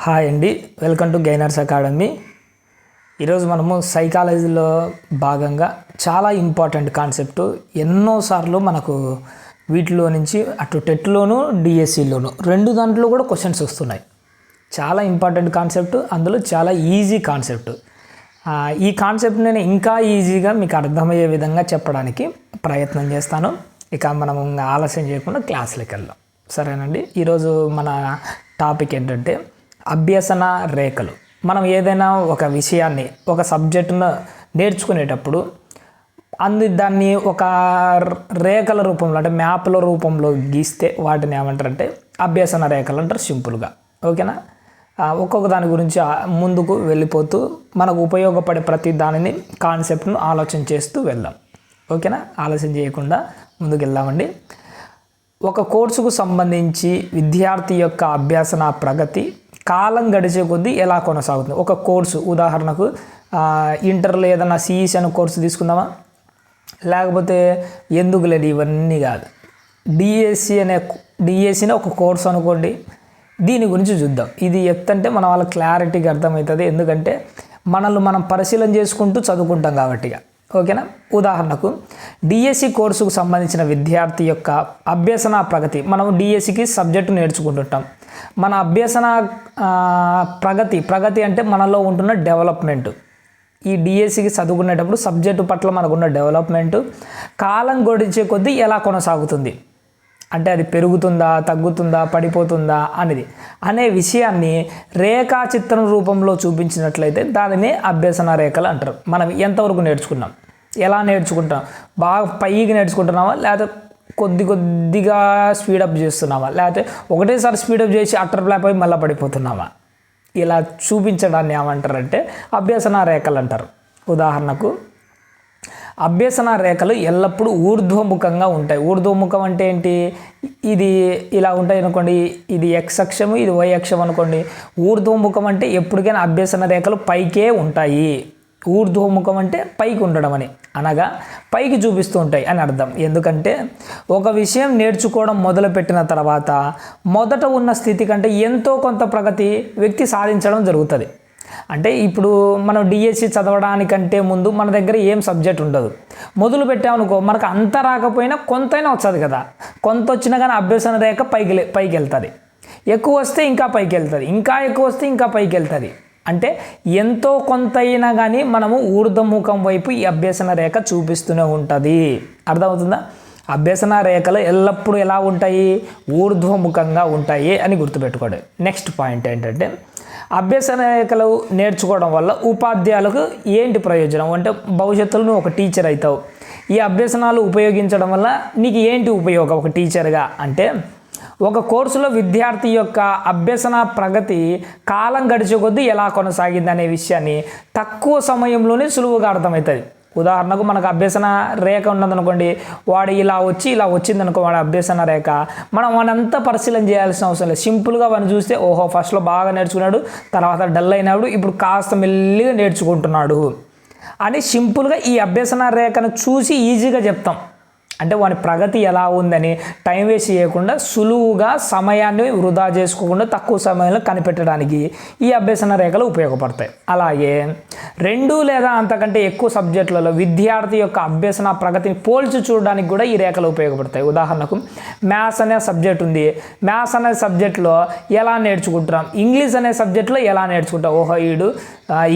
Hi అండి. Welcome to Gainers academy. ఈరోజు మనము సైకాలజీలో భాగంగా చాలా ఇంపార్టెంట్ కాన్సెప్ట్. ఎన్నోసార్లు మనకు వీటిలో నుంచి అటు టెట్లోను డిఎస్సిలోను రెండు దాంట్లో కూడా క్వశ్చన్స్ వస్తున్నాయి. చాలా ఇంపార్టెంట్ కాన్సెప్ట్ అందులో చాలా ఈజీ కాన్సెప్ట్. ఈ కాన్సెప్ట్ నేను ఇంకా ఈజీగా మీకు అర్థమయ్యే విధంగా చెప్పడానికి ప్రయత్నం చేస్తాను. ఇక మనం ఆలస్యం చేయకుండా క్లాసులకు వెళ్దాం. సరేనండి. ఈరోజు మన టాపిక్ ఏంటంటే అభ్యసన రేఖలు. మనం ఏదైనా ఒక విషయాన్ని ఒక సబ్జెక్టును నేర్చుకునేటప్పుడు అందు దాన్ని ఒక ర- రేఖల రూపంలో అంటే మ్యాప్ల రూపంలో గీస్తే వాటిని ఏమంటారంటే అభ్యసన రేఖలు అంటారు సింపుల్గా. ఓకేనా? ఒక్కొక్క దాని గురించి ముందుకు వెళ్ళిపోతూ మనకు ఉపయోగపడే ప్రతి దానిని కాన్సెప్ట్ను ఆలోచన చేస్తూ వెళ్దాం. ఓకేనా? ఆలోచన చేయకుండా ముందుకు వెళ్దామండి. ఒక కోర్సుకు సంబంధించి విద్యార్థి యొక్క అభ్యసన ప్రగతి కాలం గడిచే కొద్దీ ఎలా కొనసాగుతుంది? ఒక కోర్సు ఉదాహరణకు ఇంటర్లో ఏదైనా సిఈసి అనే కోర్సు తీసుకుందామా? లేకపోతే ఎందుకు లేదు ఇవన్నీ కాదు. డిఎస్సి అనే డిఎస్సిని ఒక కోర్సు అనుకోండి. దీని గురించి చూద్దాం. ఇది ఎత్తంటే మన వాళ్ళ క్లారిటీగా అర్థమవుతుంది. ఎందుకంటే మనల్ని మనం పరిశీలన చేసుకుంటూ చదువుకుంటాం కాబట్టి ఇక. ఓకేనా? ఉదాహరణకు డిఎస్సి కోర్సుకు సంబంధించిన విద్యార్థి యొక్క అభ్యసన ప్రగతి. మనం డిఎస్సికి సబ్జెక్టు నేర్చుకుంటుంటాం. మన అభ్యసన ప్రగతి ప్రగతి అంటే మనలో ఉంటున్న డెవలప్మెంట్. ఈ డిఎస్సికి చదువుకునేటప్పుడు సబ్జెక్టు పట్ల మనకున్న డెవలప్మెంట్. కాలం గడిచే కొద్దీ ఎలా కొనసాగుతుంది? అంటే అది పెరుగుతుందా తగ్గుతుందా పడిపోతుందా అనేది. అనే విషయాన్ని రేఖాచిత్రం రూపంలో చూపించినట్లయితే దానిని అభ్యసన రేఖలు అంటారు. మనం ఎంతవరకు నేర్చుకున్నాం? ఎలా నేర్చుకుంటాం? బాగా పైకి నేర్చుకుంటున్నామా? లేకపోతే కొద్ది కొద్దిగా స్పీడప్ చేస్తున్నామా లేకపోతే ఒకటేసారి స్పీడప్ చేసి అట్టర్ బ్లాక్ అయి మళ్ళీ పడిపోతున్నామా ఇలా చూపించడాన్ని ఏమంటారంటే అభ్యసన రేఖలు అంటారు. ఉదాహరణకు అభ్యసన రేఖలు ఎల్లప్పుడూ ఊర్ధ్వముఖంగా ఉంటాయి. ఊర్ధ్వముఖం అంటే ఏంటి? ఇది ఇలా ఉంటాయి అనుకోండి ఇది ఎక్స్ అక్షము ఇది వై అక్షం అనుకోండి. ఊర్ధ్వముఖం అంటే ఎప్పటికైనా అభ్యసన రేఖలు పైకే ఉంటాయి. ఊర్ధ్వముఖం అంటే పైకి ఉండడం అని అనగా పైకి చూపిస్తూ ఉంటాయి అని అర్థం. ఎందుకంటే ఒక విషయం నేర్చుకోవడం మొదలుపెట్టిన తర్వాత మొదట ఉన్న స్థితి కంటే ఎంతో కొంత ప్రగతి వ్యక్తి సాధించడం జరుగుతుంది. అంటే ఇప్పుడు మనం డిఎస్సి చదవడానికంటే ముందు మన దగ్గర ఏం సబ్జెక్ట్ ఉండదు. మొదలు పెట్టామనుకో మనకు అంత రాకపోయినా కొంతైనా వస్తుంది కదా. కొంత వచ్చినా కానీ అభ్యసన రేఖ పైకి పైకి వెళ్తుంది ఎక్కువ వస్తే ఇంకా పైకి వెళ్తుంది ఇంకా ఎక్కువ వస్తే ఇంకా పైకి వెళ్తుంది అంటే ఎంతో కొంత అయినా కానీ మనము ఊర్ధముఖం వైపు ఈ అభ్యసన రేఖ చూపిస్తూనే ఉంటుంది. అర్థమవుతుందా? అభ్యసన రేఖలు ఎల్లప్పుడూ ఎలా ఉంటాయి? ఊర్ధ్వముఖంగా ఉంటాయి అని గుర్తుపెట్టుకోండి. నెక్స్ట్ పాయింట్ ఏంటంటే అభ్యసన రేఖలు నేర్చుకోవడం వల్ల ఉపాధ్యాయులకు ఏంటి ప్రయోజనం? అంటే భవిష్యత్తులో నువ్వు ఒక టీచర్ అవుతావు. ఈ అభ్యసనాలు ఉపయోగించడం వల్ల నీకు ఏంటి ఉపయోగం ఒక టీచర్గా అంటే ఒక కోర్సులో విద్యార్థి యొక్క అభ్యసన ప్రగతి కాలం గడిచే కొద్దీ ఎలా కొనసాగింది అనే విషయాన్ని తక్కువ సమయంలోనే సులువుగా అర్థమవుతుంది. ఉదాహరణకు మనకు అభ్యసన రేఖ ఉన్నదనుకోండి వాడు ఇలా వచ్చి ఇలా వచ్చిందనుకో వాడి అభ్యసన రేఖ. మనం వాడంతా పరిశీలన చేయాల్సిన అవసరం లేదు. సింపుల్గా వాడిని చూస్తే ఓహో ఫస్ట్లో బాగా నేర్చుకున్నాడు తర్వాత డల్ అయినాడు ఇప్పుడు కాస్త మెల్లిగా నేర్చుకుంటున్నాడు అని సింపుల్గా ఈ అభ్యసన రేఖను చూసి ఈజీగా చెప్తాం. అంటే వాని ప్రగతి ఎలా ఉందని టైం వేస్ట్ చేయకుండా సులువుగా సమయాన్ని వృధా చేసుకోకుండా తక్కువ సమయంలో కనిపెట్టడానికి ఈ అభ్యసన రేఖలు ఉపయోగపడతాయి. అలాగే రెండు లేదా అంతకంటే ఎక్కువ సబ్జెక్టులలో విద్యార్థి యొక్క అభ్యసన ప్రగతిని పోల్చి చూడడానికి కూడా ఈ రేఖలు ఉపయోగపడతాయి. ఉదాహరణకు మ్యాథ్స్ అనే సబ్జెక్ట్ ఉంది. మ్యాథ్స్ అనే సబ్జెక్ట్లో ఎలా నేర్చుకుంటున్నాం? ఇంగ్లీష్ అనే సబ్జెక్ట్లో ఎలా నేర్చుకుంటాం? ఓహో ఈడు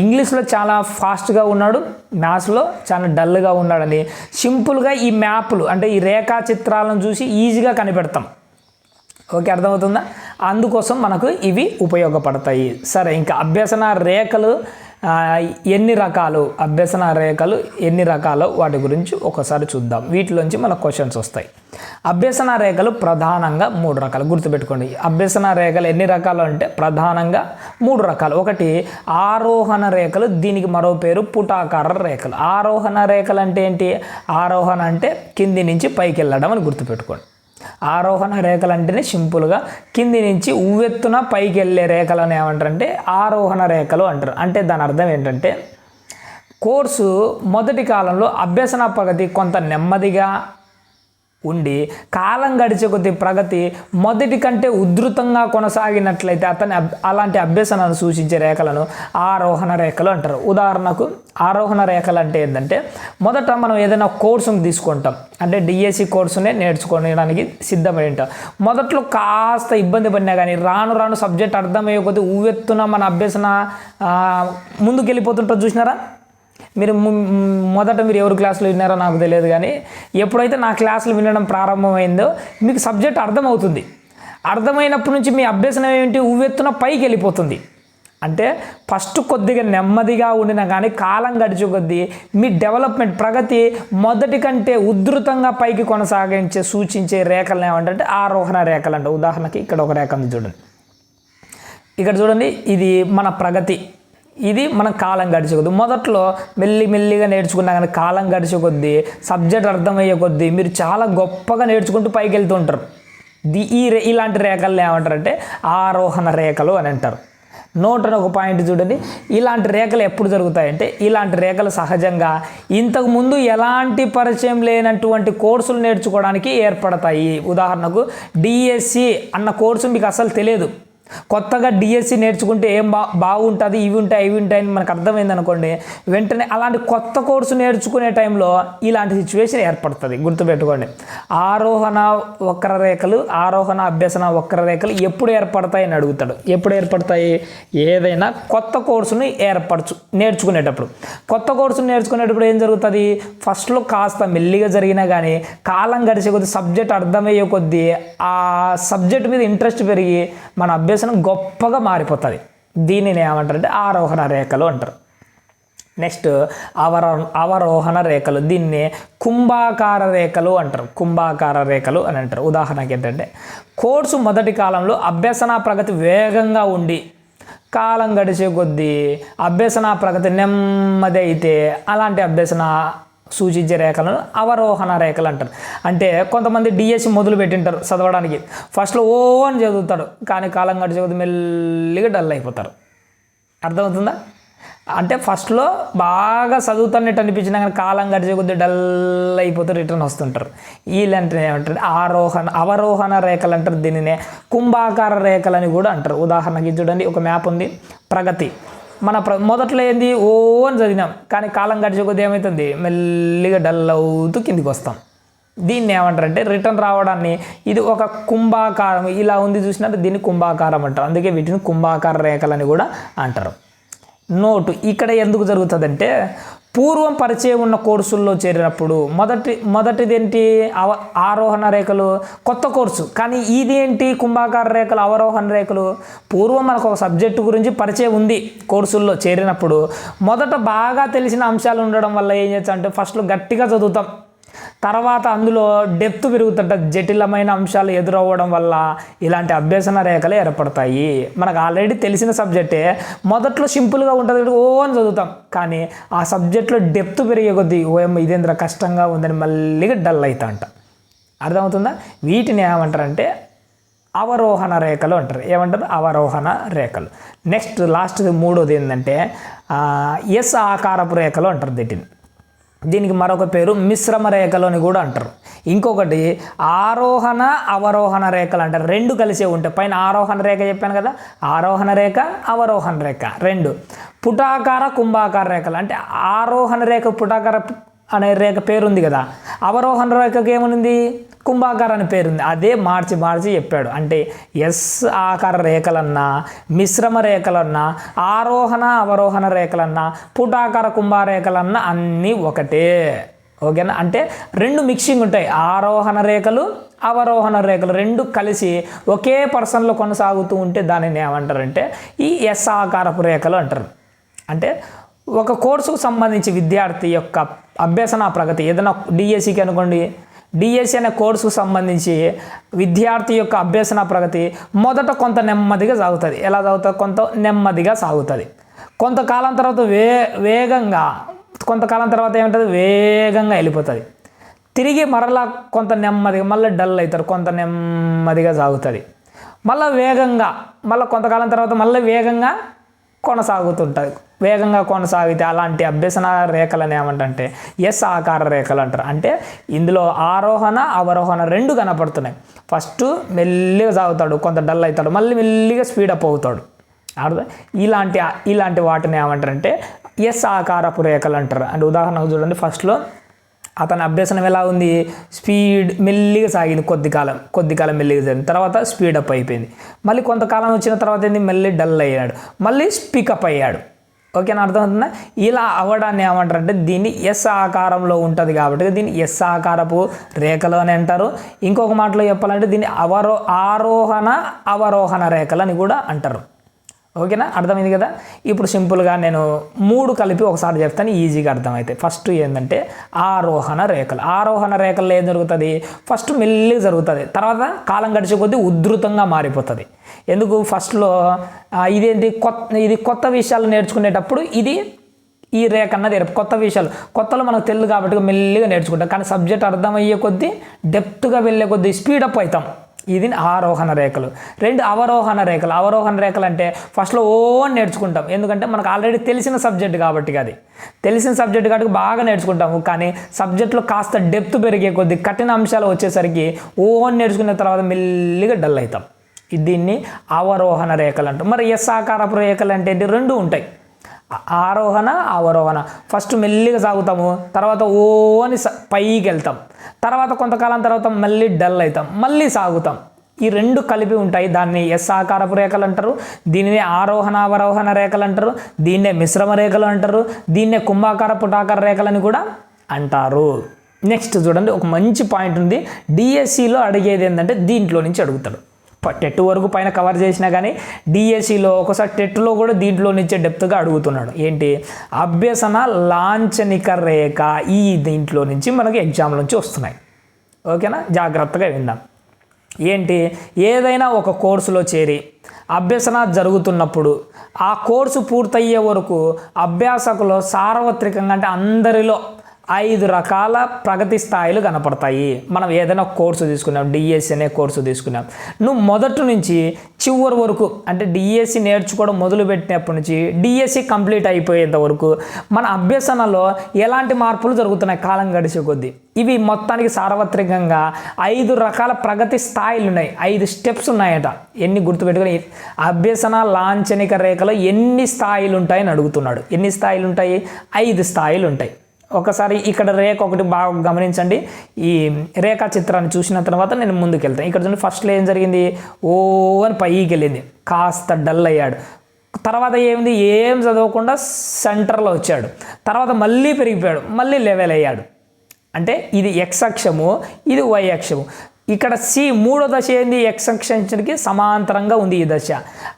ఇంగ్లీష్లో చాలా ఫాస్ట్గా ఉన్నాడు. మ్యాథ్స్లో చాలా డల్గా ఉన్నాడని సింపుల్గా ఈ మ్యాప్లు అంటే ఈ రేఖా చిత్రాలను చూసి ఈజీగా కనిపెడతాం. ఓకే అర్థమవుతుందా? అందుకోసం మనకు ఇవి ఉపయోగపడతాయి. సరే ఇంకా అభ్యసన రేఖలు ఎన్ని రకాలు అభ్యసన రేఖలు ఎన్ని రకాలు వాటి గురించి ఒకసారి చూద్దాం. వీటిలోంచి మనకు క్వశ్చన్స్ వస్తాయి. అభ్యసన రేఖలు ప్రధానంగా మూడు రకాలు. గుర్తుపెట్టుకోండి. అభ్యసన రేఖలు ఎన్ని రకాలు అంటే ప్రధానంగా మూడు రకాలు. ఒకటి ఆరోహణ రేఖలు దీనికి మరో పేరు పుటాకార రేఖలు. ఆరోహణ రేఖలు అంటే ఏంటి? ఆరోహణ అంటే కింది నుంచి పైకి వెళ్ళడం అని గుర్తుపెట్టుకోండి. ఆరోహణ రేఖలు అంటేనే సింపుల్గా కింది నుంచి ఉవ్వెత్తున పైకి వెళ్ళే రేఖలను ఏమంటారంటే ఆరోహణ రేఖలు అంటారు. అంటే దాని అర్థం ఏంటంటే కోర్సు మొదటి కాలంలో అభ్యసన ప్రగతి కొంత నెమ్మదిగా ఉండి కాలం గడిచే కొద్ది ప్రగతి మొదటి కంటే ఉధృతంగా కొనసాగినట్లయితే అతని అలాంటి అభ్యసనాన్ని సూచించే రేఖలను ఆరోహణ రేఖలు అంటారు. ఉదాహరణకు ఆరోహణ రేఖలు అంటే ఏంటంటే మొదట మనం ఏదైనా కోర్సును తీసుకుంటాం. అంటే డిఎస్సి కోర్సునే నేర్చుకోవడానికి సిద్ధమై ఉంటాం. మొదట్లో కాస్త ఇబ్బంది పడినా కానీ రాను రాను సబ్జెక్ట్ అర్థమయ్యే కొద్ది ఊవెత్తున మన అభ్యసన ముందుకెళ్ళిపోతుంటారు ముందుకు వెళ్ళిపోతుంటారు చూసినారా? మీరు మొదట మీరు ఎవరు క్లాసులు విన్నారో నాకు తెలియదు కానీ ఎప్పుడైతే నా క్లాసులు వినడం ప్రారంభమైందో మీకు సబ్జెక్ట్ అర్థమవుతుంది. అర్థమైనప్పటి నుంచి మీ అభ్యసనం ఏంటి ఉవ్వెత్తున పైకి వెళ్ళిపోతుంది. అంటే ఫస్ట్ కొద్దిగా నెమ్మదిగా ఉండినా కానీ కాలం గడిచే కొద్దీ మీ డెవలప్మెంట్ ప్రగతి మొదటి కంటే ఉధృతంగా పైకి కొనసాగించే సూచించే రేఖలు ఏమంటే ఆరోహణ రేఖలు అంటే ఉదాహరణకి ఇక్కడ ఒక రేఖ ఉంది చూడండి. ఇక్కడ చూడండి ఇది మన ప్రగతి. ఇది మన కాలం గడిచే కొద్ది. మొదట్లో మెల్లి మెల్లిగా నేర్చుకున్నా కానీ కాలం గడిచే కొద్దీ సబ్జెక్ట్ అర్థమయ్యే కొద్దీ మీరు చాలా గొప్పగా నేర్చుకుంటూ పైకి వెళ్తూ ఉంటారు. ది ఈ రే ఇలాంటి రేఖలు ఏమంటారంటే ఆరోహణ రేఖలు అని అంటారు. నోటను ఒక పాయింట్ చూడండి. ఇలాంటి రేఖలు ఎప్పుడు జరుగుతాయంటే ఇలాంటి రేఖలు సహజంగా ఇంతకుముందు ఎలాంటి పరిచయం లేనటువంటి కోర్సులు నేర్చుకోవడానికి ఏర్పడతాయి. ఉదాహరణకు డిఎస్సి అన్న కోర్సు మీకు అసలు తెలియదు. కొత్తగా డిఎస్సి నేర్చుకుంటే ఏం బా బాగుంటుంది? ఇవి ఉంటాయి ఇవి ఉంటాయి అని మనకు అర్థమైంది అనుకోండి వెంటనే అలాంటి కొత్త కోర్సు నేర్చుకునే టైంలో ఇలాంటి సిచ్యువేషన్ ఏర్పడుతుంది. గుర్తుపెట్టుకోండి. ఆరోహణ వక్రరేఖలు ఆరోహణ అభ్యసన వక్రరేఖలు ఎప్పుడు ఏర్పడతాయి అని అడుగుతాడు. ఎప్పుడు ఏర్పడతాయి? ఏదైనా కొత్త కోర్సుని ఏర్పరచు నేర్చుకునేటప్పుడు. కొత్త కోర్సును నేర్చుకునేటప్పుడు ఏం జరుగుతుంది? ఫస్ట్లో కాస్త మెల్లిగా జరిగినా కానీ కాలం గడిచే కొద్ది సబ్జెక్ట్ అర్థమయ్యే కొద్దీ ఆ సబ్జెక్ట్ మీద ఇంట్రెస్ట్ పెరిగి మన అభ్యసనం గొప్పగా మారిపోతుంది. దీనిని ఏమంటారంటే ఆరోహణ రేఖలు అంటారు. నెక్స్ట్ అవర అవరోహణ రేఖలు దీన్ని కుంభాకార రేఖలు అంటారు. కుంభాకార రేఖలు అని అంటారు. ఉదాహరణకి ఏంటంటే కోర్సు మొదటి కాలంలో అభ్యసన ప్రగతి వేగంగా ఉండి కాలం గడిచే కొద్దీ అభ్యసన ప్రగతి నెమ్మది అయితే అలాంటి అభ్యసన సూచించే రేఖలను అవరోహణ రేఖలు అంటారు. అంటే కొంతమంది డిఎస్సి మొదలు పెట్టింటారు చదవడానికి. ఫస్ట్లో ఓ అని చదువుతాడు. కానీ కాలం గడిచే కొద్దీ మెల్లిగా డల్ అయిపోతారు. అర్థమవుతుందా? అంటే ఫస్ట్లో బాగా చదువుతున్నట్టు అనిపించినా కానీ కాలం గడిచే కొద్ది డల్ అయిపోతే రిటర్న్ వస్తుంటారు. వీళ్ళంటే ఏమంటారు? ఆరోహణ అవరోహణ రేఖలు అంటారు దీనినే. కుంభాకార రేఖలు అని కూడా అంటారు. ఉదాహరణకి చూడండి ఒక మ్యాప్ ఉంది. ప్రగతి. మన ప్ర మొదట్లో ఏంది? ఓ అని చదివినాం. కానీ కాలం గడిచే కొద్ది ఏమవుతుంది మెల్లిగా డల్ అవుతూ కిందికి వస్తాం. దీన్ని ఏమంటారంటే రిటర్న్ రావడాన్ని ఇది ఒక కుంభాకారం. ఇలా ఉంది చూసినట్టు దీన్ని కుంభాకారం అంటారు. అందుకే వీటిని కుంభాకార రేఖలని కూడా అంటారు. నోటు ఇక్కడ ఎందుకు జరుగుతుందంటే పూర్వం పరిచయం ఉన్న కోర్సుల్లో చేరినప్పుడు మొదటి మొదటిదేంటి? అవ ఆరోహణ రేఖలు కొత్త కోర్సు. కానీ ఇదేంటి? కుంభాకార రేఖలు అవరోహణ రేఖలు? పూర్వం మనకు ఒక సబ్జెక్టు గురించి పరిచయం ఉంది కోర్సుల్లో చేరినప్పుడు. మొదట బాగా తెలిసిన అంశాలు ఉండడం వల్ల ఏం చేస్తాం అంటే ఫస్ట్లో గట్టిగా చదువుతాం. తర్వాత అందులో డెప్త్ పెరుగుతుంట జటిలమైన అంశాలు ఎదురవ్వడం వల్ల ఇలాంటి అభ్యసన రేఖలు ఏర్పడతాయి. మనకు ఆల్రెడీ తెలిసిన సబ్జెక్టే మొదట్లో సింపుల్గా ఉంటుంది ఓ అని చదువుతాం. కానీ ఆ సబ్జెక్ట్లో డెప్త్ పెరిగే కొద్దీ ఓఎం ఇదేంద్ర కష్టంగా ఉందని మళ్ళీ డల్ అవుతా అంట అర్థమవుతుందా? వీటిని ఏమంటారంటే అవరోహణ రేఖలు అంటారు. ఏమంటారు? అవరోహణ రేఖలు. నెక్స్ట్ లాస్ట్ మూడోది ఏంటంటే ఎస్ ఆకారపు రేఖలు అంటారు దీటిని. దీనికి మరొక పేరు మిశ్రమ రేఖలు అని కూడా అంటారు. ఇంకొకటి ఆరోహణ అవరోహణ రేఖలు అంటారు. రెండు కలిసే ఉంటాయి పైన ఆరోహణ రేఖ చెప్పాను కదా? ఆరోహణ రేఖ అవరోహణ రేఖ. రెండు. పుటాకార కుంభాకార రేఖలు. అంటే ఆరోహణ రేఖ పుటాకార అనే రేఖ పేరు ఉంది కదా. అవరోహణ రేఖకి ఏముంది? కుంభాకార అని పేరుంది. అదే మార్చి మార్చి చెప్పాడు. అంటే ఎస్ ఆకార రేఖలన్నా మిశ్రమ రేఖలన్నా ఆరోహణ అవరోహణ రేఖలన్నా పుటాకార కుంభారేఖలన్నా అన్నీ ఒకటే. ఓకేనా? అంటే రెండు మిక్సింగ్ ఉంటాయి. ఆరోహణ రేఖలు అవరోహణ రేఖలు రెండు కలిసి ఒకే పర్సన్లో కొనసాగుతూ ఉంటే దానిని ఏమంటారంటే ఈ ఎస్ ఆకారపు రేఖలు అంటారు. అంటే ఒక కోర్సుకు సంబంధించి విద్యార్థి యొక్క అభ్యసన ప్రగతి ఏదైనా డిఎస్సికి అనుకోండి డిఎస్సి అనే కోర్సుకు సంబంధించి విద్యార్థి యొక్క అభ్యసన ప్రగతి మొదట కొంత నెమ్మదిగా సాగుతుంది. ఎలా సాగుతుంది? కొంత నెమ్మదిగా సాగుతుంది. కొంతకాలం తర్వాత వే వేగంగా కొంతకాలం తర్వాత ఏమంటుంది? వేగంగా వెళ్ళిపోతుంది. తిరిగి మరలా కొంత నెమ్మదిగా మళ్ళీ డల్ అవుతారు. కొంత నెమ్మదిగా సాగుతుంది. మళ్ళీ వేగంగా మళ్ళీ కొంతకాలం తర్వాత మళ్ళీ వేగంగా కొనసాగుతుంటుంది. వేగంగా కొనసాగితే అలాంటి అభ్యసన రేఖలను ఏమంటే ఎస్ ఆకార రేఖలు అంటారు. అంటే ఇందులో ఆరోహణ అవరోహణ రెండు కనపడుతున్నాయి. ఫస్ట్ మెల్లిగా సాగుతాడు కొంత డల్ అవుతాడు మళ్ళీ మెల్లిగా స్పీడప్ అవుతాడు. అర్థం? ఇలాంటి ఇలాంటి వాటిని ఏమంటారంటే ఎస్ ఆకారపు రేఖలు అంటారు. అంటే ఉదాహరణకు చూడండి ఫస్ట్లో అతని అభ్యసనం ఎలా ఉంది? స్పీడ్ మెల్లిగా సాగింది కొద్ది కాలం కొద్ది కాలం మెల్లిగా సాగింది. తర్వాత స్పీడప్ అయిపోయింది. మళ్ళీ కొంతకాలం వచ్చిన తర్వాత ఏంది? మళ్ళీ డల్ అయ్యాడు. మళ్ళీ స్పీకప్ అయ్యాడు. ఓకేనా అర్థమవుతుందా? ఇలా అవ్వడాన్ని ఏమంటారంటే దీన్ని ఎస్ ఆకారంలో ఉంటుంది కాబట్టి దీన్ని ఎస్ ఆకారపు రేఖలు అని అంటారు. ఇంకొక మాటలో చెప్పాలంటే దీన్ని అవరో ఆరోహణ అవరోహణ రేఖలు అని కూడా అంటారు. ఓకేనా? అర్థమైంది కదా? ఇప్పుడు సింపుల్గా నేను మూడు కలిపి ఒకసారి చెప్తాను ఈజీగా అర్థమైతే ఫస్ట్ ఏంటంటే ఆరోహణ రేఖలు. ఆరోహణ రేఖల్లో ఏం జరుగుతుంది? ఫస్ట్ మెల్లిగా జరుగుతుంది. తర్వాత కాలం గడిచే కొద్దీ ఉధృతంగా మారిపోతుంది. ఎందుకు? ఫస్ట్లో ఇదేంటి? కొత్త ఇది కొత్త విషయాలు నేర్చుకునేటప్పుడు ఇది ఈ రేఖ అన్నది కొత్త విషయాలు. కొత్తలో మనకు తెలుగు కాబట్టి మెల్లిగా నేర్చుకుంటాం. కానీ సబ్జెక్ట్ అర్థమయ్యే కొద్దీ డెప్త్గా వెళ్ళే కొద్దీ స్పీడప్ అవుతాం. ఇది ఆరోహణ రేఖలు. రెండు అవరోహణ రేఖలు. అవరోహణ రేఖలు అంటే ఫస్ట్లో ఓ నేర్చుకుంటాం. ఎందుకంటే మనకు ఆల్రెడీ తెలిసిన సబ్జెక్ట్ కాబట్టి అది. తెలిసిన సబ్జెక్ట్ కాబట్టి బాగా నేర్చుకుంటాము. కానీ సబ్జెక్టులో కాస్త డెప్త్ పెరిగే కొద్ది కఠిన అంశాలు వచ్చేసరికి ఓ నేర్చుకున్న తర్వాత మెల్లిగా డల్ అవుతాం. దీన్ని అవరోహణ రేఖలు అంటాం. మరి ఎస్ ఆకారపు రేఖలు అంటే రెండు ఉంటాయి. ఆరోహణ అవరోహణ. ఫస్ట్ మెల్లిగా సాగుతాము. తర్వాత ఓ అని స- పైకి వెళ్తాం. తర్వాత కొంతకాలం తర్వాత మళ్ళీ డల్ అవుతాం మళ్ళీ సాగుతాం. ఈ రెండు కలిపి ఉంటాయి. దాన్ని ఎస్ ఆకారపు రేఖలు అంటారు. దీనినే ఆరోహణ అవరోహణ రేఖలు అంటారు. దీన్నే మిశ్రమ రేఖలు అంటారు. దీన్నే కుంభాకార పుటాకార రేఖలని కూడా అంటారు. నెక్స్ట్ చూడండి. ఒక మంచి పాయింట్ ఉంది. డిఎస్సిలో అడిగేది ఏంటంటే దీంట్లో నుంచి అడుగుతాడు. టెట్ వరకు పైన కవర్ చేసినా కానీ డిఎస్సిలో ఒకసారి టెట్లో కూడా దీంట్లో నుంచే డెప్త్గా అడుగుతున్నాడు. ఏంటి? అభ్యసన లాంఛనిక రేఖ ఈ దీంట్లో నుంచి మనకి ఎగ్జామ్ నుంచి వస్తున్నాయి. ఓకేనా? జాగ్రత్తగా విందాం. ఏంటి? ఏదైనా ఒక కోర్సులో చేరి అభ్యసన జరుగుతున్నప్పుడు ఆ కోర్సు పూర్తయ్యే వరకు అభ్యాసకులు సార్వత్రికంగా అంటే అందరిలో ఐదు రకాల ప్రగతి స్థాయిలు కనపడతాయి. మనం ఏదైనా కోర్సు తీసుకున్నాం డిఎస్సి అనే కోర్సు తీసుకున్నాం. నువ్వు మొదటి నుంచి చివరి వరకు అంటే డిఎస్సి నేర్చుకోవడం మొదలుపెట్టినప్పటి నుంచి డిఎస్సి కంప్లీట్ అయిపోయేంత వరకు మన అభ్యసనలో ఎలాంటి మార్పులు జరుగుతున్నాయి కాలం గడిచే కొద్దీ. ఇవి మొత్తానికి సార్వత్రికంగా ఐదు రకాల ప్రగతి స్థాయిలు ఉన్నాయి. ఐదు స్టెప్స్ ఉన్నాయట. ఎన్ని గుర్తుపెట్టుకుని అభ్యసన లాంఛనిక రేఖలో ఎన్ని స్థాయిలు ఉంటాయని అడుగుతున్నాడు. ఎన్ని స్థాయిలు ఉంటాయి? ఐదు స్థాయిలు ఉంటాయి. ఒకసారి ఇక్కడ రేఖ ఒకటి బాగా గమనించండి. ఈ రేఖా చిత్రాన్ని చూసిన తర్వాత నేను ముందుకు వెళ్తాను ఇక్కడ చూడండి ఫస్ట్లో ఏం జరిగింది? ఓ అని పైకి వెళ్ళింది. కాస్త డల్ అయ్యాడు. తర్వాత ఏమింది? ఏం చదవకుండా సెంటర్లో వచ్చాడు. తర్వాత మళ్ళీ పెరిగిపోయాడు. మళ్ళీ లెవెల్ అయ్యాడు. అంటే ఇది ఎక్స్ అక్షము ఇది వై అక్షము. ఇక్కడ సి మూడో దశ ఏంది? ఎక్స్ అక్షాంశానికి సమాంతరంగా ఉంది ఈ దశ.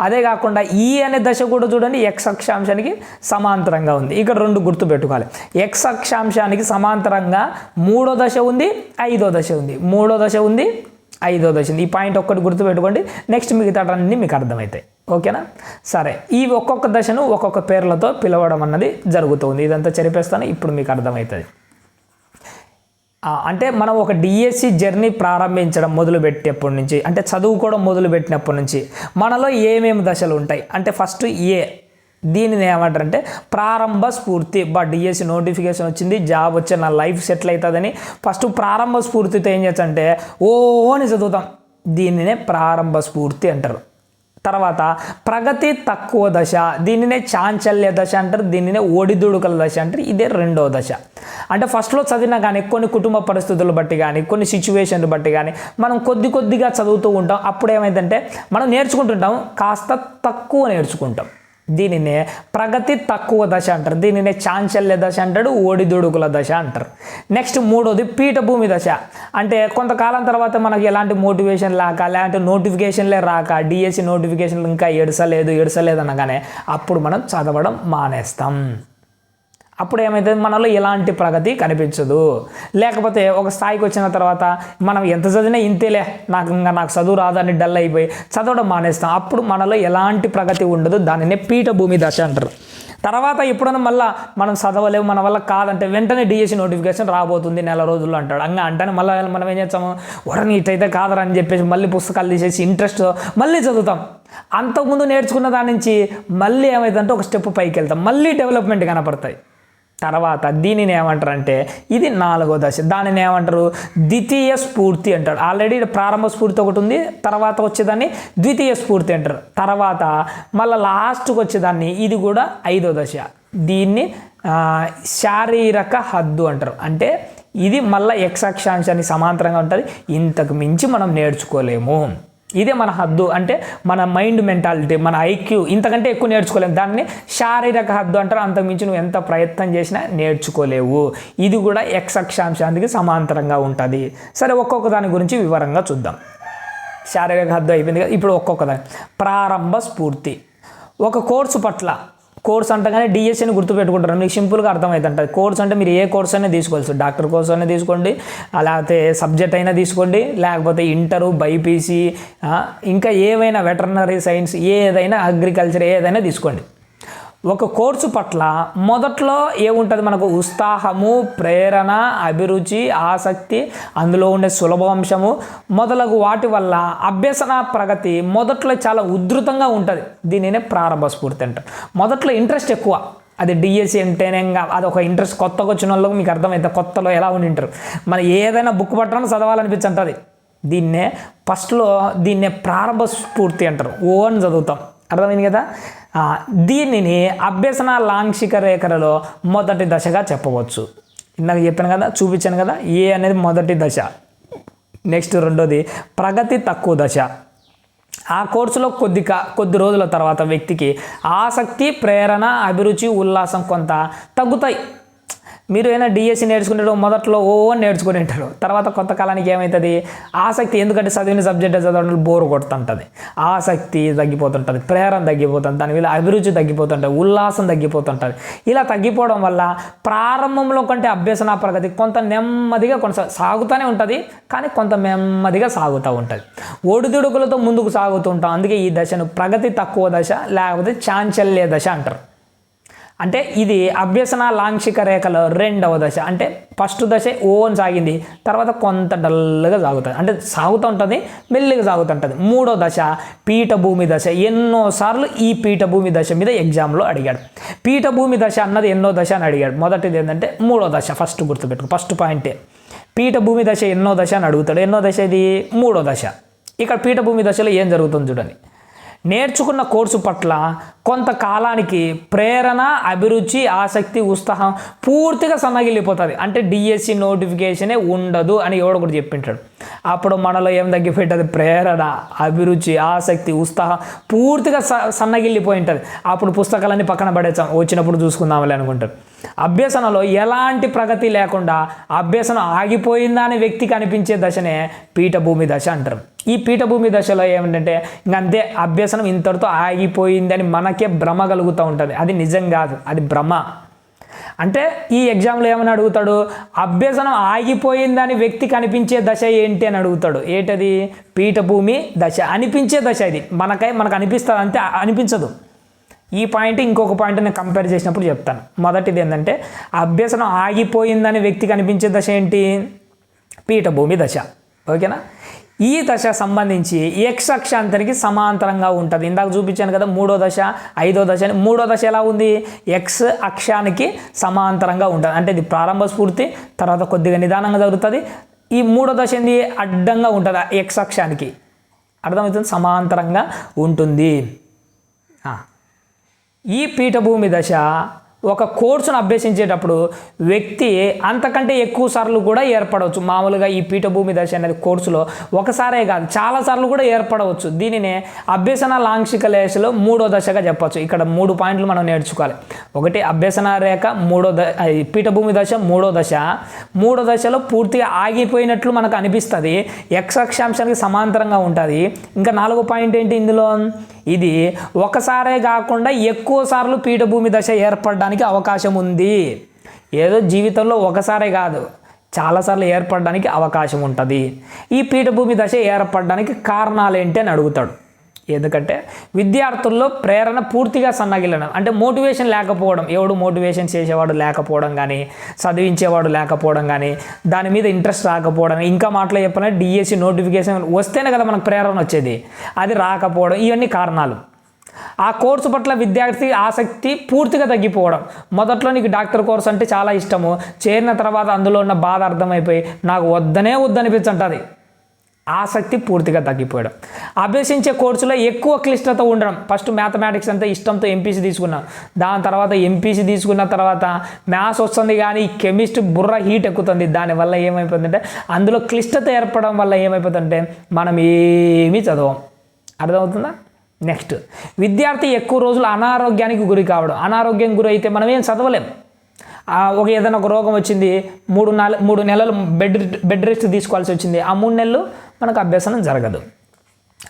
అదే కాకుండా ఈ అనే దశ కూడా చూడండి ఎక్స్ అక్షాంశానికి సమాంతరంగా ఉంది. ఇక్కడ రెండు గుర్తు పెట్టుకోవాలి. ఎక్స్ అక్షాంశానికి సమాంతరంగా మూడో దశ ఉంది ఐదో దశ ఉంది. మూడో దశ ఉంది ఐదో దశ ఉంది. ఈ పాయింట్ ఒక్కటి గుర్తు పెట్టుకోండి. నెక్స్ట్ మిగతాటన్నీ మీకు అర్థమవుతాయి ఓకేనా? సరే. ఈ ఒక్కొక్క దశను ఒక్కొక్క పేర్లతో పిలవడం అన్నది జరుగుతుంది. ఇదంతా చెరిపేస్తాను. ఇప్పుడు మీకు అర్థమవుతుంది అంటే మనం ఒక డిఎస్సి జర్నీ ప్రారంభించడం మొదలుపెట్టేప్పటి నుంచి అంటే చదువుకోవడం మొదలుపెట్టినప్పటి నుంచి మనలో ఏమేమి దశలు ఉంటాయి? అంటే ఫస్ట్ ఏ దీనిని ఏమంటారంటే ప్రారంభ స్ఫూర్తి. బా డిఎస్సి నోటిఫికేషన్ వచ్చింది జాబ్ వచ్చే నా లైఫ్ సెటిల్ అవుతుందని ఫస్ట్ ప్రారంభ స్ఫూర్తితో ఏం చేస్తా ఓ అని చదువుతాం. దీనినే ప్రారంభ స్ఫూర్తి అంటారు. తర్వాత ప్రగతి తక్కువ దశ దీనినే చాంచల్య దశ అంటారు దీనినే ఒడిదుడుకల దశ అంటారు ఇదే రెండో దశ. అంటే ఫస్ట్లో చదివినా కానీ కొన్ని కుటుంబ పరిస్థితులు బట్టి కానీ కొన్ని సిచ్యువేషన్లు బట్టి కానీ మనం కొద్ది కొద్దిగా చదువుతూ ఉంటాం. అప్పుడు ఏమైందంటే మనం నేర్చుకుంటుంటాం కాస్త తక్కువ నేర్చుకుంటాం. దీనినే ప్రగతి తక్కువ దశ అంటారు. దీనినే చాంచల్య దశ అంటాడు ఓడిదుడుకుల దశ అంటారు. నెక్స్ట్ మూడోది పీఠభూమి దశ. అంటే కొంతకాలం తర్వాత మనకి ఎలాంటి మోటివేషన్ రాక లేదంటే నోటిఫికేషన్లే రాక డిఎస్సి నోటిఫికేషన్లు ఇంకా ఎడసలేదు ఎడసలేదు అనగానే అప్పుడు మనం చదవడం మానేస్తాం. అప్పుడు ఏమైతుంది మనలో ఎలాంటి ప్రగతి కనిపించదు. లేకపోతే ఒక స్థాయికి వచ్చిన తర్వాత మనం ఎంత చదివినా ఇంతేలే నాకు ఇంకా నాకు చదువు రాదని డల్ అయిపోయి చదవడం మానేస్తాం. అప్పుడు మనలో ఎలాంటి ప్రగతి ఉండదు. దానినే పీఠభూమి దశ అంటారు. తర్వాత ఎప్పుడైనా మళ్ళీ మనం చదవలేము మన వల్ల కాదంటే వెంటనే డిఎస్సి నోటిఫికేషన్ రాబోతుంది నెల రోజుల్లో అంటాడు. అంగా అంటేనే మళ్ళీ మనం ఏం చేస్తాము? వరని ఇటైతే కాదరా అని చెప్పేసి మళ్ళీ పుస్తకాలు తీసేసి ఇంట్రెస్ట్ మళ్ళీ చదువుతాం. అంతకుముందు నేర్చుకున్న దాని నుంచి మళ్ళీ ఏమైందంటే ఒక స్టెప్ పైకి వెళ్తాం. మళ్ళీ డెవలప్మెంట్ కనపడతాయి. తర్వాత దీనిని ఏమంటారంటే ఇది నాలుగో దశ. దానిని ఏమంటారు? ద్వితీయ స్ఫూర్తి అంటారు. ఆల్రెడీ ప్రారంభ స్ఫూర్తి ఒకటి ఉంది తర్వాత వచ్చేదాన్ని ద్వితీయ స్ఫూర్తి అంటారు. తర్వాత మళ్ళీ లాస్ట్కి వచ్చేదాన్ని ఇది కూడా ఐదో దశ. దీన్ని శారీరక హద్దు అంటారు. అంటే ఇది మళ్ళీ ఎక్స్ అక్షాంశానికి సమాంతరంగా ఉంటుంది. ఇంతకు మించి మనం నేర్చుకోలేము. ఇదే మన హద్దు. అంటే మన మైండ్ మెంటాలిటీ మన ఐక్యూ ఇంతకంటే ఎక్కువ నేర్చుకోలేము దాన్ని శారీరక హద్దు అంటారు. అంతకుమించి నువ్వు ఎంత ప్రయత్నం చేసినా నేర్చుకోలేవు. ఇది కూడా ఎక్స్ అక్షాంశానికి సమాంతరంగా ఉంటుంది. సరే ఒక్కొక్క దాని గురించి వివరంగా చూద్దాం. శారీరక హద్దు అయిపోయింది కదా. ఇప్పుడు ఒక్కొక్క దాని. ప్రారంభ స్ఫూర్తి. ఒక కోర్సు పట్ల కోర్స్ అంటగానే డిఎస్సిని గుర్తుపెట్టుకుంటారు. మీకు సింపుల్గా అర్థమవుతుంటుంది కోర్స్ అంటే మీరు ఏ కోర్స్ అయినా తీసుకోవచ్చు. డాక్టర్ కోర్స్ అయినా తీసుకోండి. లేకపోతే సబ్జెక్ట్ అయినా తీసుకోండి. లేకపోతే ఇంటరు బైపీసీ ఇంకా ఏవైనా వెటర్నరీ సైన్స్ ఏదైనా అగ్రికల్చర్ ఏదైనా తీసుకోండి. ఒక కోర్సు పట్ల మొదట్లో ఏముంటుంది మనకు ఉత్సాహము ప్రేరణ అభిరుచి ఆసక్తి అందులో ఉండే సులభాంశము మొదలగు వాటి వల్ల అభ్యసన ప్రగతి మొదట్లో చాలా ఉధృతంగా ఉంటుంది. దీనినే ప్రారంభ స్ఫూర్తి అంటారు. మొదట్లో ఇంట్రెస్ట్ ఎక్కువ. అది డిఎస్సి అంటేనే ఇంకా అది ఒక ఇంట్రెస్ట్ కొత్తగా వచ్చిన వాళ్ళకి మీకు అర్థమైతే కొత్తలో ఎలా ఉండింటారు. మన ఏదైనా బుక్ పట్టడం చదవాలనిపించంటుంది దీన్నే ఫస్ట్లో దీన్నే ప్రారంభ స్ఫూర్తి అంటారు. ఓ అని చదువుతాం. అర్థమైంది కదా? దీనిని అభ్యసన లాంక్షిక రేఖలలో మొదటి దశగా చెప్పవచ్చు. ఇందాక చెప్పాను కదా చూపించాను కదా ఏ అనేది మొదటి దశ. నెక్స్ట్ రెండోది ప్రగతి తక్కువ దశ. ఆ కోర్సులో కొద్ది కొద్ది రోజుల తర్వాత వ్యక్తికి ఆసక్తి ప్రేరణ అభిరుచి ఉల్లాసం కొంత తగ్గుతాయి. మీరు ఏమైనా డిఎస్సి నేర్చుకునేటో మొదట్లో ఓ నేర్చుకుని ఉంటారు. తర్వాత కొంత కాలానికి ఏమవుతుంది ఆసక్తి ఎందుకంటే చదివిన సబ్జెక్ట్ చదవడం బోర్ కొడుతుంటుంది. ఆసక్తి తగ్గిపోతుంటుంది ప్రేరణ తగ్గిపోతుంది దాని మీద అభిరుచి తగ్గిపోతుంటుంది ఉల్లాసం తగ్గిపోతుంటుంది. ఇలా తగ్గిపోవడం వల్ల ప్రారంభంలో కంటే అభ్యసన ప్రగతి కొంత నెమ్మదిగా కొనసా సాగుతూనే ఉంటుంది కానీ కొంత నెమ్మదిగా సాగుతూ ఉంటుంది. ఒడిదుడుకులతో ముందుకు సాగుతూ ఉంటాం. అందుకే ఈ దశను ప్రగతి తక్కువ దశ లేకపోతే చాంచల్య దశ అంటారు. అంటే ఇది అభ్యసన లాంక్షిక రేఖలో రెండవ దశ. అంటే ఫస్ట్ దశ ఓన్ సాగింది. తర్వాత కొంత డల్గా సాగుతుంది. అంటే సాగుతూ ఉంటుంది మెల్లిగా సాగుతుంటుంది మూడో దశ పీఠభూమి దశ. ఎన్నోసార్లు ఈ పీఠభూమి దశ మీద ఎగ్జామ్లో అడిగాడు. పీఠభూమి దశ అన్నది ఎన్నో దశ అని అడిగాడు. మొదటిది ఏంటంటే మూడో దశ ఫస్ట్ గుర్తుపెట్టుకో. ఫస్ట్ పాయింటే పీఠభూమి దశ ఎన్నో దశ అని అడుగుతాడు. ఎన్నో దశ ఇది? మూడో దశ. ఇక్కడ పీఠభూమి దశలో ఏం జరుగుతుంది చూడండి. నేర్చుకున్న కోర్సు పట్ల కొంతకాలానికి ప్రేరణ అభిరుచి ఆసక్తి ఉత్సాహం పూర్తిగా సన్నగిల్లిపోతుంది. అంటే డిఎస్సి నోటిఫికేషనే ఉండదు అని ఎవడో ఒకటి చెప్పింటాడు. అప్పుడు మనలో ఏం తగ్గిపోయింటుంది? ప్రేరణ అభిరుచి ఆసక్తి ఉత్సాహం పూర్తిగా స సన్నగిల్లిపోయి ఉంటుంది అప్పుడు పుస్తకాలన్నీ పక్కన పడేసాం. వచ్చినప్పుడు చూసుకుందాంలే అనుకుంటారు. అభ్యసనలో ఎలాంటి ప్రగతి లేకుండా అభ్యసనం ఆగిపోయిందా అనే వ్యక్తికి అనిపించే దశనే పీఠభూమి దశ అంటారు. ఈ పీఠభూమి దశలో ఏమిటంటే ఇంకంతే అభ్యసనం ఇంతటితో ఆగిపోయిందని మనకే భ్రమ కలుగుతూ ఉంటుంది. అది నిజం కాదు. అది భ్రమ. అంటే ఈ ఎగ్జామ్లో ఏమని అడుగుతాడు? అభ్యసనం ఆగిపోయిందని వ్యక్తి కనిపించే దశ ఏంటి అని అడుగుతాడు. ఏంటది? పీఠభూమి దశ. అనిపించే దశ ఇది. మనకై మనకు అనిపిస్తుంది అంతే అనిపించదు. ఈ పాయింట్ ఇంకొక పాయింట్ నేను కంపేర్ చేసినప్పుడు చెప్తాను. మొదటిది ఏంటంటే అభ్యసనం ఆగిపోయిందని వ్యక్తి కనిపించే దశ ఏంటి? పీఠభూమి దశ. ఓకేనా? ఈ దశ సంబంధించి ఎక్స్ అక్షాంతానికి సమాంతరంగా ఉంటుంది. ఇందాక చూపించాను కదా మూడో దశ ఐదో దశ అని. మూడో దశ ఎలా ఉంది? ఎక్స్ అక్షానికి సమాంతరంగా ఉంటుంది. అంటే ఇది ప్రారంభ స్ఫూర్తి తర్వాత కొద్దిగా నిదానంగా జరుగుతుంది. ఈ మూడో దశ ఏంది? అడ్డంగా ఉంటుంది ఆ ఎక్స్ అక్షానికి? అర్థమవుతుంది? సమాంతరంగా ఉంటుంది. ఈ పీఠభూమి దశ ఒక కోర్సును అభ్యసించేటప్పుడు వ్యక్తి అంతకంటే ఎక్కువ సార్లు కూడా ఏర్పడవచ్చు. మామూలుగా ఈ పీఠభూమి దశ అనేది కోర్సులో ఒకసారే కాదు చాలా సార్లు కూడా ఏర్పడవచ్చు. దీనినే అభ్యసన లాంక్షిక లేశలో మూడో దశగా చెప్పచ్చు. ఇక్కడ మూడు పాయింట్లు మనం నేర్చుకోవాలి. ఒకటి అభ్యసన రేఖ మూడో ద పీఠభూమి దశ మూడో దశ. మూడో దశలో పూర్తిగా ఆగిపోయినట్లు మనకు అనిపిస్తుంది. ఎక్స్ అక్షాంశానికి సమాంతరంగా ఉంటుంది. ఇంకా నాలుగో పాయింట్ ఏంటి ఇందులో? ఇది ఒకసారే కాకుండా ఎక్కువ సార్లు పీఠభూమి దశ ఏర్పడడానికి అవకాశం ఉంది. ఏదో జీవితంలో ఒకసారే కాదు చాలాసార్లు ఏర్పడడానికి అవకాశం ఉంటుంది. ఈ పీఠభూమి దశ ఏర్పడడానికి కారణాలు ఏంటి అని అడుగుతాడు. ఎందుకంటే విద్యార్థుల్లో ప్రేరణ పూర్తిగా సన్నగిల్లడం అంటే మోటివేషన్ లేకపోవడం ఎవడు మోటివేషన్ చేసేవాడు లేకపోవడం కానీ చదివించేవాడు లేకపోవడం కానీ దాని మీద ఇంట్రెస్ట్ రాకపోవడం ఇంకా మాటలు చెప్పిన డిఎస్సి నోటిఫికేషన్ వస్తేనే కదా మనకు ప్రేరణ వచ్చేది. అది రాకపోవడం ఇవన్నీ కారణాలు. ఆ కోర్సు పట్ల విద్యార్థి ఆసక్తి పూర్తిగా తగ్గిపోవడం. మొదట్లో నీకు డాక్టర్ కోర్స్ అంటే చాలా ఇష్టము. చేరిన తర్వాత అందులో ఉన్న బాధ అర్థమైపోయి నాకు వద్దనే వద్దనిపించంటుంది. ఆసక్తి పూర్తిగా తగ్గిపోయడం. అభ్యసించే కోర్సులో ఎక్కువ క్లిష్టత ఉండడం. ఫస్ట్ మ్యాథమెటిక్స్ అంతా ఇష్టంతో ఎంపీసీ తీసుకున్నాం. దాని తర్వాత ఎంపీసీ తీసుకున్న తర్వాత మ్యాథ్స్ వస్తుంది కానీ కెమిస్ట్రీ బుర్ర హీట్ ఎక్కుతుంది. దానివల్ల ఏమైపోతుందంటే అందులో క్లిష్టత ఏర్పడడం వల్ల ఏమైపోతుందంటే మనం ఏమీ చదవం. అర్థమవుతుందా? నెక్స్ట్ విద్యార్థి ఎక్కువ రోజులు అనారోగ్యానికి గురి కావడం. అనారోగ్యం గురి అయితే మనం ఏం చదవలేం. ఒక ఏదైనా ఒక రోగం వచ్చింది మూడు నెల మూడు నెలలు బెడ్ బెడ్ రెస్ట్ తీసుకోవాల్సి వచ్చింది. ఆ మూడు నెలలు మనకు అభ్యసనం జరగదు.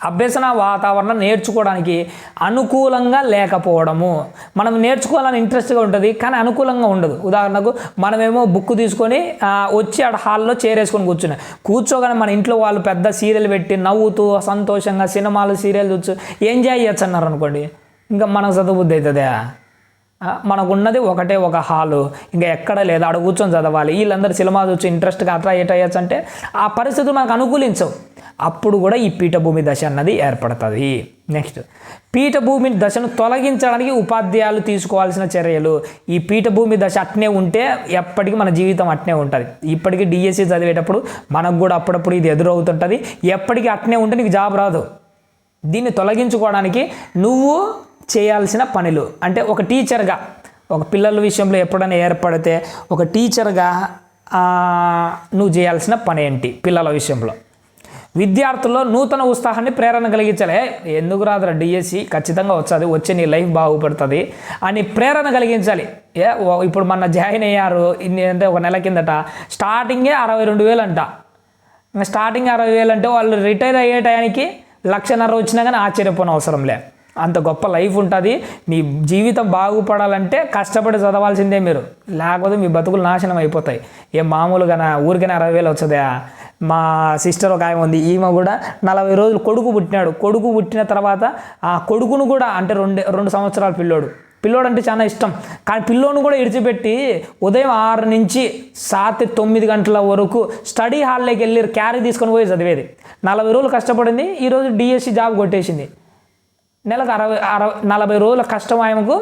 అభ్యసన వాతావరణం నేర్చుకోవడానికి అనుకూలంగా లేకపోవడము. మనం నేర్చుకోవాలని ఇంట్రెస్ట్గా ఉంటుంది కానీ అనుకూలంగా ఉండదు. ఉదాహరణకు మనమేమో బుక్ తీసుకొని వచ్చి ఆడ హాల్లో చేరేసుకొని కూర్చున్నాం. కూర్చోగానే మన ఇంట్లో వాళ్ళు పెద్ద సీరియల్ పెట్టి నవ్వుతూ సంతోషంగా సినిమాలు సీరియల్ చూస్తూ ఎంజాయ్ చేయొచ్చు అన్నారు అనుకోండి. ఇంకా మనకు చదువుబుద్ధి అవుతుందా? మనకున్నది ఒకటే ఒక హాలు. ఇంకా ఎక్కడ లేదు. ఆడ కూర్చొని చదవాలి. వీళ్ళందరూ సినిమా చూసి ఇంట్రెస్ట్గా అట్రాక్ట్ అయ్యచ్చు అంటే ఆ పరిస్థితులు మనకు అనుకూలించవు. అప్పుడు కూడా ఈ పీఠభూమి దశ అన్నది ఏర్పడుతుంది. నెక్స్ట్ పీఠభూమి దశను తొలగించడానికి ఉపాధ్యాయులు తీసుకోవాల్సిన చర్యలు. ఈ పీఠభూమి దశ అట్నే ఉంటే ఎప్పటికీ మన జీవితం అట్నే ఉంటుంది. ఇప్పటికీ డిఎస్సి చదివేటప్పుడు మనకు కూడా అప్పుడప్పుడు ఇది ఎదురవుతుంటుంది. ఎప్పటికీ అట్నే ఉంటే నీకు జాబ్ రాదు. దీన్ని తొలగించుకోవడానికి నువ్వు చేయాల్సిన పనులు. అంటే ఒక టీచర్గా ఒక పిల్లల విషయంలో ఎప్పుడైనా ఏర్పడితే ఒక టీచర్గా నువ్వు చేయాల్సిన పని ఏంటి పిల్లల విషయంలో? విద్యార్థుల్లో నూతన ఉత్సాహాన్ని ప్రేరణ కలిగించాలి. ఎందుకు రాదురా డిఎస్సి? ఖచ్చితంగా వచ్చేది వచ్చే నీ లైఫ్ బాగుపడుతుంది అని ప్రేరణ కలిగించాలి. ఏ ఓ- ఇప్పుడు మన జాయిన్ అయ్యారు అంటే ఒక నెల కిందట. స్టార్టింగే అరవై రెండు వేలు అంట. స్టార్టింగ్ అరవై వేలు అంటే వాళ్ళు రిటైర్ అయ్యే టయానికి లక్షన్నర వచ్చినా కానీ ఆశ్చర్యపోయిన అవసరం లే. అంత గొప్ప లైఫ్ ఉంటుంది. మీ జీవితం బాగుపడాలంటే కష్టపడి చదవాల్సిందే మీరు. లేకపోతే మీ బతుకులు నాశనం అయిపోతాయి. ఏ మామూలుగా ఊరికైనా అరవై వేలు వచ్చదా. మా సిస్టర్ ఒక ఆమె ఉంది. ఈమె కూడా నలభై రోజులు కొడుకు పుట్టినాడు. కొడుకు పుట్టిన తర్వాత ఆ కొడుకును కూడా అంటే రెండు రెండు సంవత్సరాల పిల్లోడు. పిల్లోడు అంటే చాలా ఇష్టం. కానీ పిల్లోను కూడా ఇడిచిపెట్టి ఉదయం ఆరు నుంచి సాతి తొమ్మిది గంటల వరకు స్టడీ హాల్లోకి వెళ్ళి క్యారీ తీసుకొని పోయి చదివేది. నలభై రోజులు కష్టపడింది. ఈరోజు డిఎస్సి జాబ్ కొట్టేసింది. నెలకు అరవై అరవై నలభై రోజుల కష్టం ఆయనకు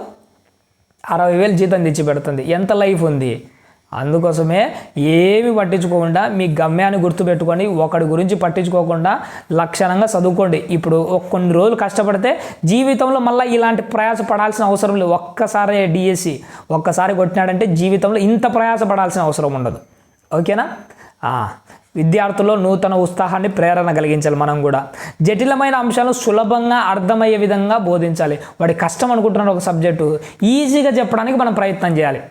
అరవై వేలు జీతం తెచ్చి పెడుతుంది. ఎంత లైఫ్ ఉంది? అందుకోసమే ఏమి పట్టించుకోకుండా మీ గమ్యాన్ని గుర్తుపెట్టుకొని ఒకడి గురించి పట్టించుకోకుండా లక్షణంగా చదువుకోండి. ఇప్పుడు ఒక కొన్ని రోజులు కష్టపడితే జీవితంలో మళ్ళీ ఇలాంటి ప్రయాస పడాల్సిన అవసరం లేదు. ఒక్కసారి డిఎస్సి ఒక్కసారి కొట్టినాడంటే జీవితంలో ఇంత ప్రయాస పడాల్సిన అవసరం ఉండదు. ఓకేనా? విద్యార్థుల్లో నూతన ఉత్సాహాన్ని ప్రేరణ కలిగించాలి మనం కూడా. జటిలమైన అంశాలను సులభంగా అర్థమయ్యే విధంగా బోధించాలి. వాడి కష్టం అనుకుంటున్న ఒక సబ్జెక్టు ఈజీగా చెప్పడానికి మనం ప్రయత్నం చేయాలి.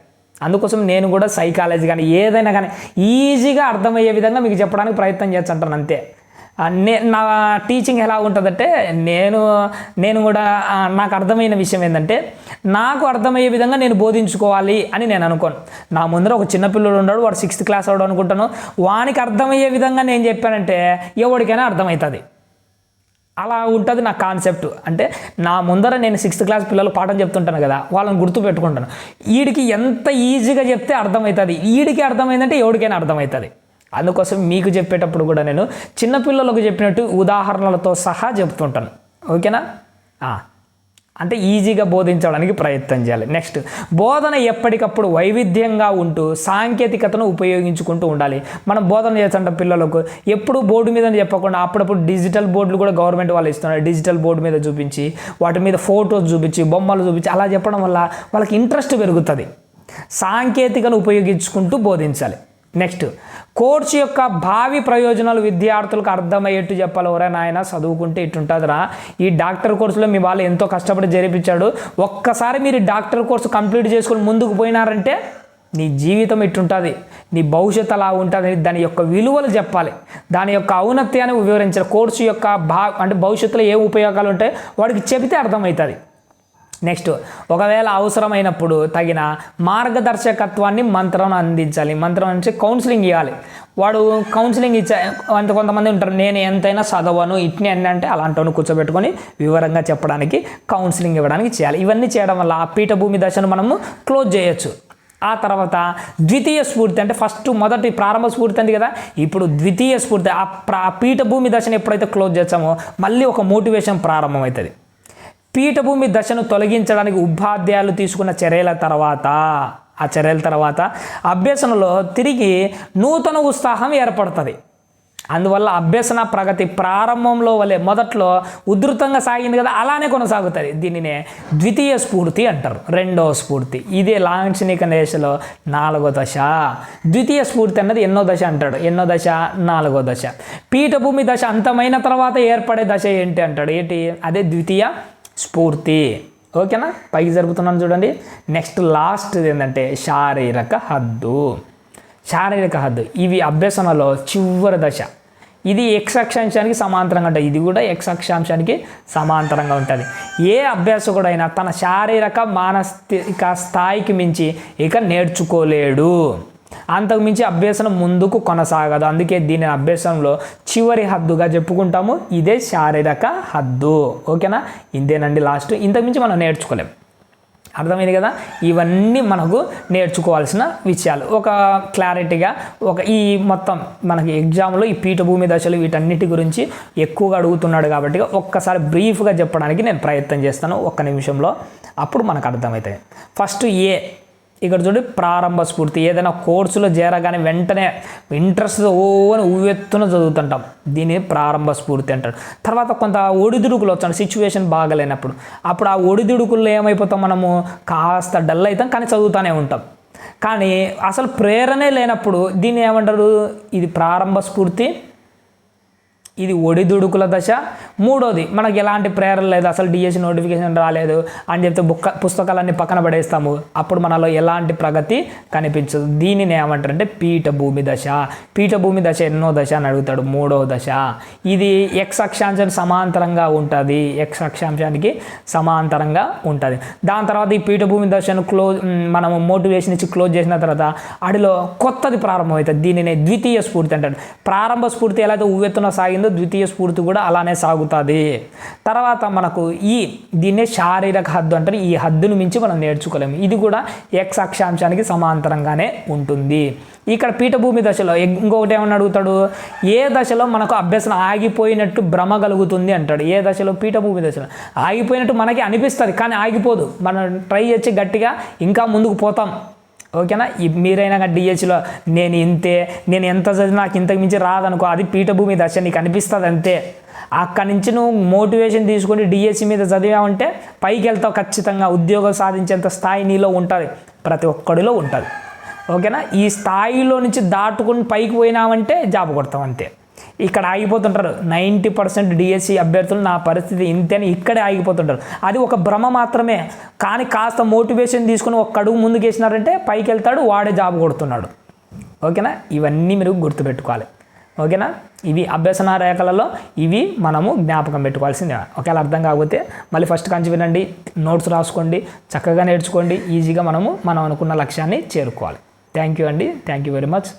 అందుకోసం నేను కూడా సైకాలజీ కానీ ఏదైనా కానీ ఈజీగా అర్థమయ్యే విధంగా మీకు చెప్పడానికి ప్రయత్నం చేస్తుంటాను అంతే. నా టీచింగ్ ఎలా ఉంటుందంటే నేను నేను కూడా నాకు అర్థమైన విషయం ఏంటంటే నాకు అర్థమయ్యే విధంగా నేను బోధించుకోవాలి అని నేను అనుకోను. నా ముందర ఒక చిన్నపిల్లడు ఉన్నాడు వాడు సిక్స్త్ క్లాస్ అవడం అనుకుంటాను. వానికి అర్థమయ్యే విధంగా నేను చెప్పానంటే ఎవరికైనా అర్థమవుతుంది. అలా ఉంటుంది నా కాన్సెప్ట్ అంటే నా ముందర నేను సిక్స్త్ క్లాస్ పిల్లలు పాఠం చెప్తుంటాను కదా వాళ్ళని గుర్తు పెట్టుకుంటాను. వీడికి ఎంత ఈజీగా చెప్తే అర్థమవుతుంది. వీడికి అర్థమైందంటే ఎవరికైనా అర్థమవుతుంది. అందుకోసం మీకు చెప్పేటప్పుడు కూడా నేను చిన్నపిల్లలకు చెప్పినట్టు ఉదాహరణలతో సహా చెప్తుంటాను ఓకేనా? అంటే ఈజీగా బోధించడానికి ప్రయత్నం చేయాలి. నెక్స్ట్ బోధన ఎప్పటికప్పుడు వైవిధ్యంగా ఉంటూ సాంకేతికతను ఉపయోగించుకుంటూ ఉండాలి. మనం బోధన చేస్తుంటాం పిల్లలకు ఎప్పుడు బోర్డు మీద చెప్పకుండా అప్పుడప్పుడు డిజిటల్ బోర్డులు కూడా గవర్నమెంట్ వాళ్ళు ఇస్తున్నారు. డిజిటల్ బోర్డు మీద చూపించి వాటి మీద ఫోటోస్ చూపించి బొమ్మలు చూపించి అలా చెప్పడం వల్ల వాళ్ళకి ఇంట్రెస్ట్ పెరుగుతుంది. సాంకేతికను ఉపయోగించుకుంటూ బోధించాలి. నెక్స్ట్ కోర్సు యొక్క భావి ప్రయోజనాలు విద్యార్థులకు అర్థమయ్యేట్టు చెప్పాలి. ఎవరే నాయన చదువుకుంటే ఇట్టుంటుందిరా. ఈ డాక్టర్ కోర్సులో మీ వాళ్ళు ఎంతో కష్టపడి జరిపించాడు. ఒక్కసారి మీరు డాక్టర్ కోర్సు కంప్లీట్ చేసుకొని ముందుకు పోయినారంటే నీ జీవితం ఇట్టుంటుంది. నీ భవిష్యత్తు అలా ఉంటుంది. దాని యొక్క విలువలు చెప్పాలి. దాని యొక్క ఔన్నత్యాన్ని వివరించాలి. కోర్సు యొక్క భా అంటే భవిష్యత్తులో ఏ ఉపయోగాలు ఉంటాయి వాడికి చెబితే అర్థమవుతుంది. నెక్స్ట్ ఒకవేళ అవసరమైనప్పుడు తగిన మార్గదర్శకత్వాన్ని మంత్రం అందించాలి. మంత్రం నుంచి కౌన్సిలింగ్ ఇవ్వాలి. వాడు కౌన్సిలింగ్ ఇచ్చే అంటే కొంతమంది ఉంటారు నేను ఎంతైనా చదవను ఇట్ని అన్ని అంటే అలాంటి కూర్చోబెట్టుకొని వివరంగా చెప్పడానికి కౌన్సిలింగ్ ఇవ్వడానికి చేయాలి. ఇవన్నీ చేయడం వల్ల ఆ పీఠభూమి దశను మనము క్లోజ్ చేయొచ్చు. ఆ తర్వాత ద్వితీయ స్ఫూర్తి అంటే ఫస్ట్ మొదటి ప్రారంభ స్ఫూర్తి అంది కదా? ఇప్పుడు ద్వితీయ స్ఫూర్తి. ఆ ప్రా పీఠభూమి దశను ఎప్పుడైతే క్లోజ్ చేస్తామో మళ్ళీ ఒక మోటివేషన్ ప్రారంభమవుతుంది. పీఠభూమి దశను తొలగించడానికి ఉపాధ్యాయులు తీసుకున్న చర్యల తర్వాత ఆ చర్యల తర్వాత అభ్యసనలో తిరిగి నూతన ఉత్సాహం ఏర్పడుతుంది. అందువల్ల అభ్యసన ప్రగతి ప్రారంభంలో వలె మొదట్లో ఉధృతంగా సాగింది కదా అలానే కొనసాగుతుంది. దీనినే ద్వితీయ స్ఫూర్తి అంటారు రెండవ స్ఫూర్తి. ఇదే లాంఛనిక దశలో నాలుగో దశ. ద్వితీయ స్ఫూర్తి అన్నది ఎన్నో దశ అంటాడు. ఎన్నో దశ? నాలుగో దశ. పీఠభూమి దశ అంతమైన తర్వాత ఏర్పడే దశ ఏంటి అంటాడు? ఏంటి? అదే ద్వితీయ స్ఫూర్తి. ఓకేనా? పైకి జరుపుతున్నాను చూడండి. నెక్స్ట్ లాస్ట్ ఏంటంటే శారీరక హద్దు. శారీరక హద్దు. ఇవి అభ్యసనలో చివరి దశ. ఇది ఎక్స్ అక్షాంశానికి సమాంతరంగా ఉంటుంది ఇది కూడా ఎక్స్ అక్షాంశానికి సమాంతరంగా ఉంటుంది. ఏ అభ్యాసకుడైనా తన శారీరక మానసిక స్థాయికి మించి ఇక నేర్చుకోలేడు. అంతకుమించి అభ్యసనం ముందుకు కొనసాగదు. అందుకే దీని అభ్యసనంలో చివరి హద్దుగా చెప్పుకుంటాము. ఇదే శారీరక హద్దు. ఓకేనా? ఇదేనండి లాస్ట్. ఇంతకుమించి మనం నేర్చుకోలేం. అర్థమైంది కదా? ఇవన్నీ మనకు నేర్చుకోవాల్సిన విషయాలు. ఒక క్లారిటీగా ఒక ఈ మొత్తం మనకి ఎగ్జామ్లో ఈ పీఠభూమి దశలు వీటన్నిటి గురించి ఎక్కువగా అడుగుతున్నాడు కాబట్టి ఒక్కసారి బ్రీఫ్గా చెప్పడానికి నేను ప్రయత్నం చేస్తాను. ఒక్క నిమిషంలో అప్పుడు మనకు అర్థమవుతాయి. ఫస్ట్ ఏ ఇక్కడ చూడండి ప్రారంభ స్ఫూర్తి. ఏదైనా కోర్సులో చేరగానే వెంటనే ఇంట్రెస్ట్ ఓ అని ఉవ్వెత్తున చదువుతుంటాం. దీని ప్రారంభ స్ఫూర్తి అంటాడు తర్వాత కొంత ఒడిదుడుకులు వచ్చాడు సిచ్యువేషన్ బాగలేనప్పుడు. అప్పుడు ఆ ఒడిదుడుకుల్లో ఏమైపోతాం మనము? కాస్త డల్ అవుతాం కానీ చదువుతూనే ఉంటాం. కానీ అసలు ప్రేరణే లేనప్పుడు దీన్ని ఏమంటారు? ఇది ప్రారంభ స్ఫూర్తి. ఇది ఒడిదుడుకుల దశ. మూడోది మనకి ఎలాంటి ప్రేరణ లేదు అసలు డిఎస్సి నోటిఫికేషన్ రాలేదు అని చెప్తే బుక్క పుస్తకాలన్నీ పక్కన పడేస్తాము. అప్పుడు మనలో ఎలాంటి ప్రగతి కనిపించదు. దీనిని ఏమంటారంటే పీఠభూమి దశ. పీఠభూమి దశ ఎన్నో దశ అని అడుగుతాడు. మూడో దశ. ఇది ఎక్స్ అక్షాంశానికి సమాంతరంగా ఉంటుంది. ఎక్స్ అక్షాంశానికి సమాంతరంగా ఉంటుంది. దాని తర్వాత ఈ పీఠభూమి దశను క్లోజ్ మనము మోటివేషన్ ఇచ్చి క్లోజ్ చేసిన తర్వాత అడిలో కొత్తది ప్రారంభమవుతుంది. దీనిని ద్వితీయ స్ఫూర్తి అంటాడు ప్రారంభ స్ఫూర్తి ఎలా అయితే ఉవ్వెత్తున సాగింది ద్వితీయ స్ఫూర్తి కూడా అలానే సాగుతుంది. తర్వాత మనకు ఈ దీన్నే శారీరక హద్దు అంటారు. ఈ హద్దును మించి మనం నేర్చుకోలేము. ఇది కూడా ఎక్స్ అక్షాంశానికి సమాంతరంగానే ఉంటుంది. ఇక్కడ పీఠభూమి దశలో ఇంకొకటి ఏమన్నా అడుగుతాడు? ఏ దశలో మనకు అభ్యసనం ఆగిపోయినట్టు భ్రమ కలుగుతుంది అంటాడు. ఏ దశలో? పీఠభూమి దశలో. ఆగిపోయినట్టు మనకి అనిపిస్తుంది కానీ ఆగిపోదు. మనం ట్రై చేసి గట్టిగా ఇంకా ముందుకు పోతాం. ఓకేనా? మీరైనా కానీ డిహెచ్లో నేను ఇంతే నేను ఎంత చదివి నాకు ఇంతకు మించి రాదనుకో అది పీఠభూమి దశ నీకు అనిపిస్తుంది అంతే. అక్కడి నుంచి నువ్వు మోటివేషన్ తీసుకొని డిఎస్సి మీద చదివామంటే పైకి వెళ్తావు ఖచ్చితంగా ఉద్యోగం సాధించేంత స్థాయి నీలో ఉంటుంది ప్రతి ఒక్కడిలో ఉంటుంది. ఓకేనా? ఈ స్థాయిలో నుంచి దాటుకుని పైకి పోయినామంటే జాబ్ కొడతాం అంతే. ఇక్కడ ఆగిపోతుంటారు. నైంటీ పర్సెంట్ డిఎస్సి అభ్యర్థులు నా పరిస్థితి ఇంతేని ఇక్కడే ఆగిపోతుంటారు. అది ఒక భ్రమ మాత్రమే. కానీ కాస్త మోటివేషన్ తీసుకుని ఒక అడుగు ముందుకు వేసినారంటే పైకి వెళ్తాడు వాడే జాబ్ కొడుతున్నాడు. ఓకేనా? ఇవన్నీ మీరు గుర్తుపెట్టుకోవాలి. ఓకేనా? ఇవి అభ్యసన రేఖలలో ఇవి మనము జ్ఞాపకం పెట్టుకోవాల్సిందే. ఒకవేళ అర్థం కాకపోతే మళ్ళీ ఫస్ట్ కంచి వినండి నోట్స్ రాసుకోండి చక్కగా నేర్చుకోండి ఈజీగా మనము మనం అనుకున్న లక్ష్యాన్ని చేరుకోవాలి. థ్యాంక్ యూ అండి. Thank you very much.